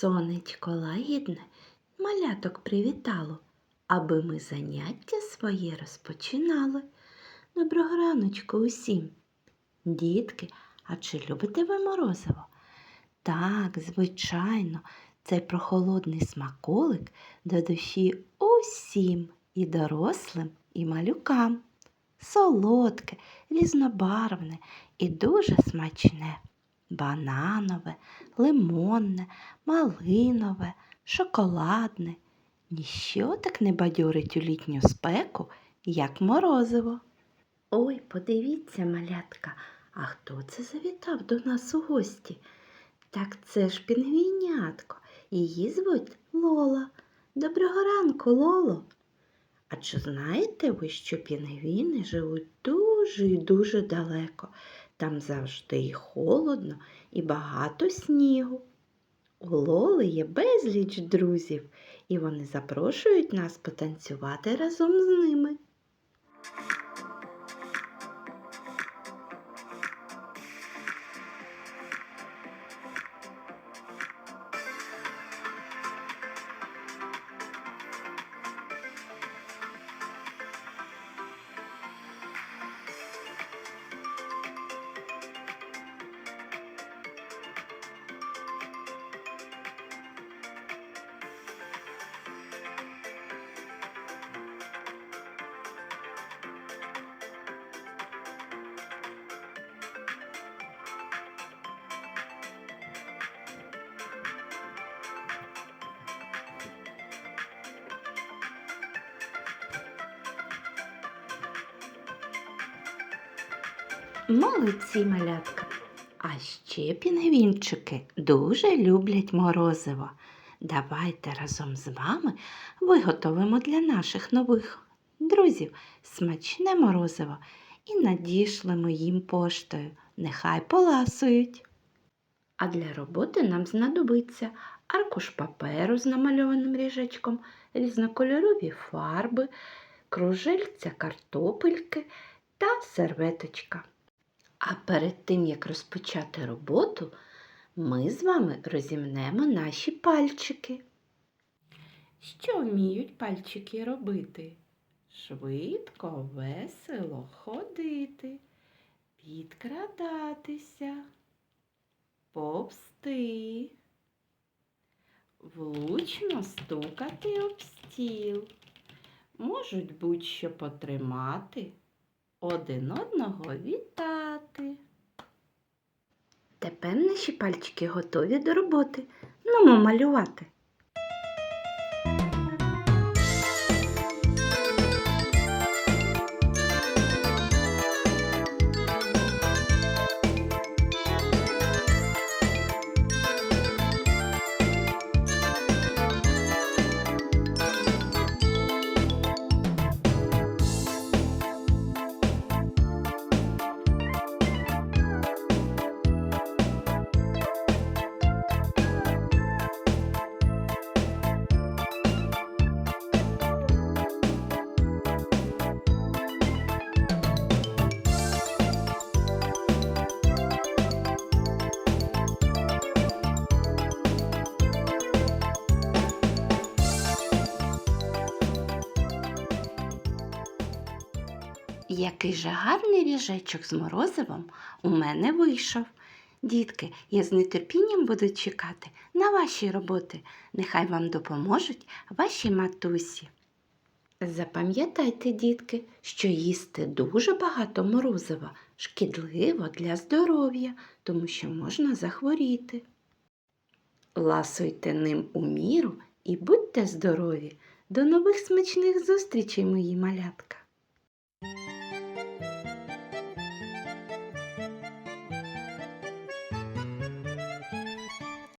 Сонечко лагідне маляток привітало, аби ми заняття своє розпочинали. Доброго раночку усім. Дітки, а чи любите ви морозиво? Так, звичайно, цей прохолодний смаколик до душі усім і дорослим, і малюкам. Солодке, різнобарвне і дуже смачне. Бананове, лимонне, малинове, шоколадне. Ніщо так не бадьорить у літню спеку, як морозиво. Ой, подивіться, малятка, а хто це завітав до нас у гості? Так це ж пінгвінятко. Її звуть Лола. Доброго ранку, Лоло. А чи знаєте ви, що пінгвіни живуть дуже і дуже далеко? Там завжди і холодно, і багато снігу. У Лоли є безліч друзів, і вони запрошують нас потанцювати разом з ними. Молодці, малятка. А ще пінгвінчики дуже люблять морозиво. Давайте разом з вами виготовимо для наших нових друзів смачне морозиво і надішлемо їм поштою. Нехай поласують. А для роботи нам знадобиться аркуш паперу з намальованим ріжечком, різнокольорові фарби, кружельця картопельки та серветочка. А перед тим, як розпочати роботу, ми з вами розімнемо наші пальчики. Що вміють пальчики робити? Швидко, весело ходити, підкрадатися, повсти, влучно стукати об стіл, можуть будь-що потримати один одного вітати. Тепер наші пальчики готові до роботи. Ну, малювати. Який же гарний ріжечок з морозивом у мене вийшов. Дітки, я з нетерпінням буду чекати на ваші роботи. Нехай вам допоможуть ваші матусі. Запам'ятайте, дітки, що їсти дуже багато морозива шкідливо для здоров'я, тому що можна захворіти. Ласуйте ним у міру і будьте здорові. До нових смачних зустрічей, мої малятка!